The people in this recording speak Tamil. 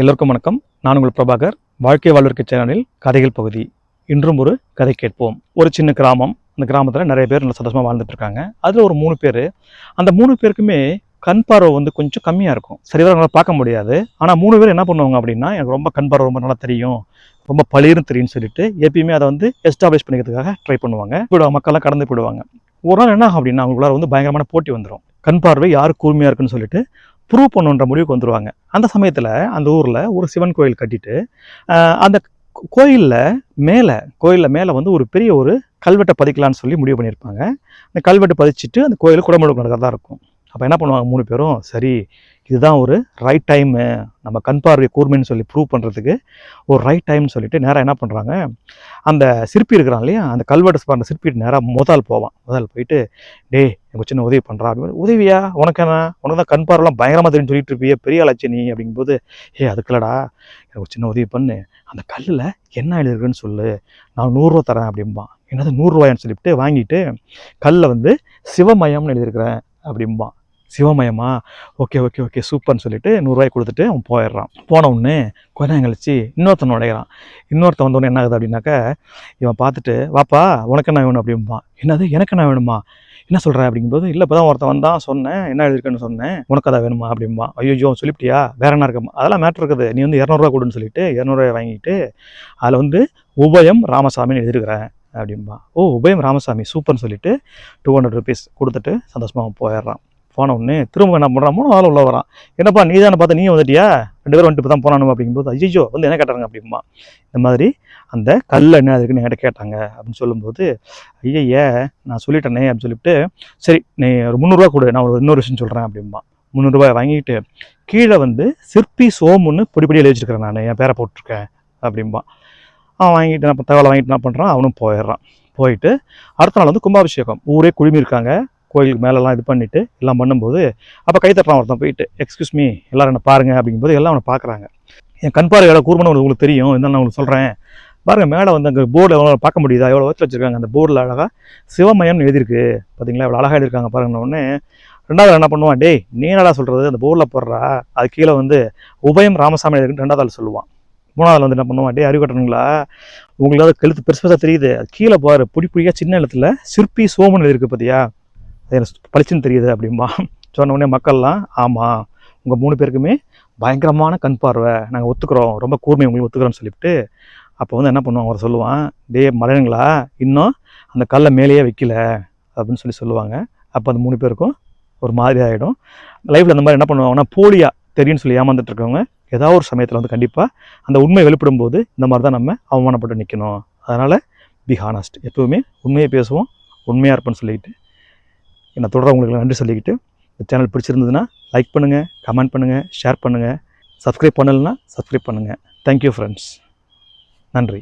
எல்லோருக்கும் வணக்கம். நான் உங்கள் பிரபாகர். வாழ்க்கை வாழ்விற்கு சேனலில் கதைகள் பகுதி. இன்றும் ஒரு கதை கேட்போம். ஒரு சின்ன கிராமம். அந்த கிராமத்தில் நிறைய பேர் நல்ல சந்தோஷமாக வாழ்ந்துட்டு இருக்காங்க அதில் ஒரு மூணு பேர். அந்த மூணு பேருக்குமே கண் பார்வை வந்து கொஞ்சம் கம்மியாக இருக்கும். சரிவர நல்லா பார்க்க முடியாது. ஆனால் மூணு பேர் என்ன பண்ணுவாங்க அப்படின்னா எனக்கு ரொம்ப கண் பார்வை ரொம்ப நல்லா தெரியும். ரொம்ப பளிர்னு தெரியும்னு சொல்லிட்டு எப்பயுமே அதை வந்து எஸ்டாப்ளிஷ் பண்ணிக்கிறதுக்காக ட்ரை பண்ணுவாங்க. போயிடுவாங்க. மக்கள்லாம் கடந்து போயிடுவாங்க. ஒரு நாள் என்ன ஆகும் அப்படின்னா அவங்களுக்குள்ள வந்து பயங்கரமான போட்டி வந்துடும் கண் பார்வை யார் கூர்மையாக இருக்குன்னு சொல்லிட்டு ப்ரூவ் பண்ணுன்ற முடிவுக்கு வந்துடுவாங்க அந்த சமயத்தில் அந்த ஊரில் ஒரு சிவன் கோயில் கட்டிட்டு அந்த கோயிலில் மேலே கோயிலில் மேலே வந்து ஒரு பெரிய ஒரு கல்வெட்டை பதிக்கலான்னு சொல்லி முடிவு பண்ணியிருப்பாங்க. அந்த கல்வெட்டு பதிச்சுட்டு அந்த கோயில் குடமுழுக்கு நடக்கிறதா இருக்கும். அப்போ என்ன பண்ணுவாங்க மூணு பேரும்? சரி இதுதான் ஒரு ரைட் டைமு நம்ம கண் பார்வை கூர்மைன்னு சொல்லி ப்ரூவ் பண்ணுறதுக்கு ஒரு ரைட் டைம்னு சொல்லிட்டு நேராக என்ன பண்ணுறாங்க அந்த சிற்பி இருக்கிறான் இல்லையா அந்த கல்வெட்டு பண்ணுற சிற்பிட்டு நேராக முதல் போவான். முதல் போயிட்டு டே எனக்கு சின்ன உதவி பண்ணுறா அப்படின்னு உதவியா? உனக்கு என்ன? உனக்கு தான் கண் பார்வைலாம் பயங்கரமாக தெரியும் சொல்லிட்டு இருப்பியே பெரிய ஆளாச்சு நீ. அப்படிங்கும்போது ஏ அதுக்குலடா எனக்கு ஒரு சின்ன உதவி பண்ணு. அந்த கல்லில் என்ன எழுதிருக்குன்னு சொல்லு. நான் நூறுரூவா தரேன். அப்படிம்பான். என்னது நூறுரூவாயான்னு சொல்லிவிட்டு வாங்கிட்டு கல்லில் வந்து சிவமயம்னு எழுதியிருக்கிறேன். அப்படிம்பான். சிவமயமா? ஓகே ஓகே ஓகே சூப்பர்னு சொல்லிட்டு நூறுரூவாய் கொடுத்துட்டு அவன் போயிடுறான். போன உடனே கொஞ்ச நேரம் கழிச்சு இன்னொருத்தன் உடையிறான் இன்னொருத்தன் வந்தோடனே என்ன ஆகுது அப்படின்னாக்கா இவன் பார்த்துட்டு வாப்பா உனக்கு என்ன வேணும்? அப்படிம்பான் என்னது? எனக்கு என்ன வேணுமா? என்ன சொல்கிற அப்படிங்கும்போது இல்லை இப்போ தான் ஒருத்தன் வந்தான் சொன்னேன். என்ன எழுதிருக்குன்னு சொன்னேன். உனக்கு அதை வேணுமா? அப்படிம்பா. ஐயோ சொல்லிவிட்டியா வேற என்ன இருக்கு அதெல்லாம் மேட்ரு இருக்குது. நீ வந்து இரநூறுவா கொடுன்னு சொல்லிட்டு இரநூறுவா வாங்கிட்டு அதில் வந்து உபயம் ராமசாமின்னு எழுதிருக்கிறேன் அப்படிம்பா. ஓ உபயம் ராமசாமி சூப்பர்னு சொல்லிட்டு டூ ஹண்ட்ரட் ருபீஸ் கொடுத்துட்டு சந்தோஷமாக அவன் போயிடுறான். போன உடனே திரும்ப என்ன பண்ணுறான் மூணு ஆள் உள்ள வரான். என்னப்பா நீ தானே பார்த்து நீயும் வந்துட்டியா? ரெண்டு பேரும் வந்துட்டு இப்போ தான் போனானு அப்படிங்கும்போது ஐயோ வந்து என்ன கேட்டாங்க அப்படிம்பா? இந்த மாதிரி அந்த கல் என்ன இருக்குன்னு என்கிட்ட கேட்டாங்க அப்படின்னு சொல்லும்போது ஐயய்ய நான் சொல்லிட்டேனே அப்படின்னு சொல்லிட்டு சரி நீ ஒரு முந்நூறுரூவா கொடு நான் ஒரு இன்னொரு விஷயம் சொல்கிறேன் அப்படிம்பா. முந்நூறுரூவா வாங்கிட்டு கீழே வந்து சிற்பி சோமுன்னு பொடி பொடி எழுதி வச்சிருக்கிறேன் நான் என் பேரை போட்டிருக்கேன் அப்படிம்பா. அவன் வாங்கிட்டு நான் தகவலை வாங்கிட்டு என்ன பண்ணுறான் அவனும் போயிடுறான். போயிட்டு அடுத்த நாள் வந்து கும்பாபிஷேகம். ஊரே குழுமி இருக்காங்க. கோயிலுக்கு மேலெல்லாம் இது பண்ணிவிட்டு எல்லாம் பண்ணும்போது அப்போ கை ஒருத்தன் போயிட்டு எக்ஸ்கியூஸ் மீ எல்லோரும் என்ன பாருங்க அப்படிங்கும்போது எல்லாம் அவனை பார்க்குறாங்க என் கண் பார்வை எவ்வளோ உங்களுக்கு தெரியும் இருந்தாலும் நான் உங்களுக்கு சொல்கிறேன் பாருங்கள் மேலே வந்து அங்கே போர்டில் பார்க்க முடியுதா? எவ்வளோ வச்சு வச்சிருக்காங்க? அந்த போர்டில் அழகாக சிவமயம்னு எழுதியிருக்கு. பார்த்தீங்களா எவ்வளோ அழகாக எழுதிருக்காங்க பாருங்க உடனே ரெண்டாவது என்ன பண்ணுவான்? டேய் நீ என்னடா சொல்கிறது அந்த போர்டில் போடுறா. அது கீழே வந்து உபயம் ராமசாமி எழுதிருக்குன்னு ரெண்டாவது ஆள் சொல்லுவான். மூணாவது வந்து என்ன பண்ணுவான்? டே அறிவு கட்டணுங்களா? உங்களுக்கு அது கழுத்து பெருசு பெருசாக தெரியுது. அது கீழே பாரு புடி புடியாக சின்ன இடத்துல சிற்பி சோமன் எழுதிருக்கு பார்த்தியா அது எனக்கு பளிச்சுன்னு தெரியுது அப்படிம்பா. சொன்ன உடனே மக்கள்லாம் ஆமாம் உங்கள் மூணு பேருக்குமே பயங்கரமான கண் பார்வை. நாங்கள் ஒத்துக்கிறோம். ரொம்ப கூர்மை உங்களுக்கு ஒத்துக்கிறோம்னு சொல்லிவிட்டு. அப்போ வந்து என்ன பண்ணுவாங்க? அவர் சொல்லுவான் டே மலையங்களா இன்னும் அந்த கல்லை மேலேயே வைக்கல. அப்படின்னு சொல்லி சொல்லுவாங்க. அப்போ அந்த மூணு பேருக்கும் ஒரு மாதிரி ஆகிடும் லைஃப்பில் அந்த மாதிரி என்ன பண்ணுவாங்கன்னா போலியாக தெரியும்னு சொல்லி ஏமாந்துட்டு இருக்கவங்க ஏதாவது ஒரு சமயத்தில் வந்து கண்டிப்பாக அந்த உண்மை வெளிப்படும் போது இந்த மாதிரி தான் நம்ம அவமானப்பட்டு நிற்கணும் அதனால் பி ஹானஸ்ட். எப்பவுமே உண்மையை பேசுவோம் உண்மையாக இருப்பேன்னு சொல்லிட்டு என்னை தொடர்றவங்களுக்கு நன்றி சொல்லிக்கிட்டு இந்த சேனல் பிடிச்சிருந்ததுன்னா லைக் பண்ணுங்கள் கமெண்ட் பண்ணுங்கள் ஷேர் பண்ணுங்கள் சப்ஸ்கிரைப் பண்ணலைன்னா சப்ஸ்கிரைப் பண்ணுங்கள் தேங்க்யூ ஃப்ரெண்ட்ஸ் நன்றி.